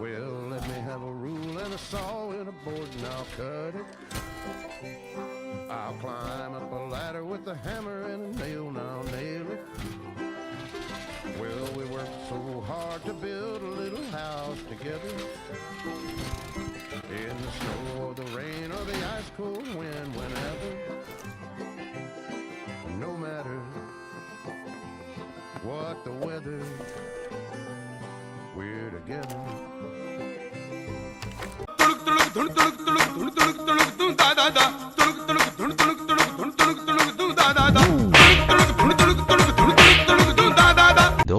Well, let me have a rule and a saw and a board and I'll cut it. I'll climb up a ladder with a hammer and a nail and I'll nail it. Well, we worked so hard to build a little house together. In the snow or the rain or the ice cold wind, whenever. No matter what the weather, we're together. తుణుకు తుణుకు తుణుకు తుణుకు తుణుకు తుణుకు తుణుకు దా దా దా తుణుకు తుణుకు తుణుకు తుణుకు తుణుకు తుణుకు తుణుకు తుణుకు దా దా దా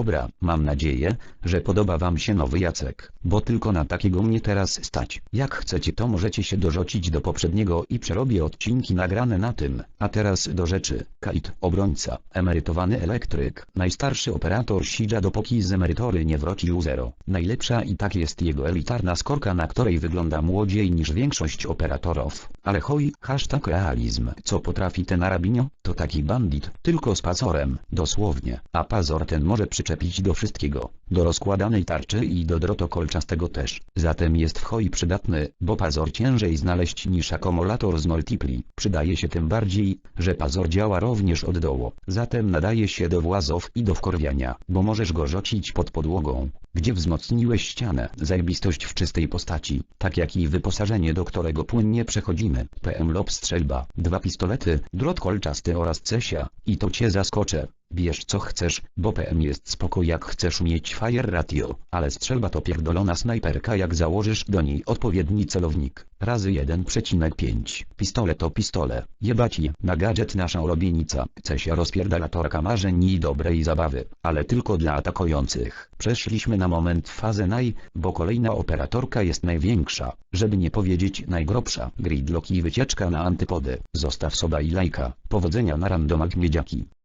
Dobra, mam nadzieję, że podoba wam się nowy Jacek, bo tylko na takiego mnie teraz stać. Jak chcecie to możecie się dorzucić do poprzedniego i przerobię odcinki nagrane na tym. A teraz do rzeczy. Kate, obrońca, emerytowany elektryk, najstarszy operator Sidża dopóki z emerytory nie wrócił zero. Najlepsza i tak jest jego elitarna skorka na której wygląda młodziej niż większość operatorów. Ale hoj, hashtag realizm. Co potrafi ten arabinio? To taki bandit, tylko z pazorem, dosłownie. A pazor ten może przyczepić do wszystkiego. Do rozkładanej tarczy i do droto kolczastego też. Zatem jest w hoj przydatny, bo pazor ciężej znaleźć niż akumulator z multipli. Przydaje się tym bardziej, że pazor działa również od dołu. Zatem nadaje się do włazów i do wkorwiania, bo możesz go rzucić pod podłogą, gdzie wzmocniłeś ścianę. Zajebistość w czystej postaci, tak jak i wyposażenie do którego płynnie przechodzimy. PM lob strzelba, dwa pistolety, drot kolczasty oraz cesia. I to cię zaskoczę. Bierz co chcesz, bo PM jest spoko jak chcesz mieć fire ratio, ale strzelba to pierdolona snajperka jak założysz do niej odpowiedni celownik. Razy 1,5. Pistolet to pistole. Jebać je. Na gadżet nasza ulubienica. Cesia rozpierdalatorka marzeń i dobrej zabawy, ale tylko dla atakujących. Przeszliśmy na moment fazę naj, bo kolejna operatorka jest największa, żeby nie powiedzieć najgrobsza. Gridlock i wycieczka na antypody. Zostaw soba i lajka. Powodzenia na randomach miedziaki.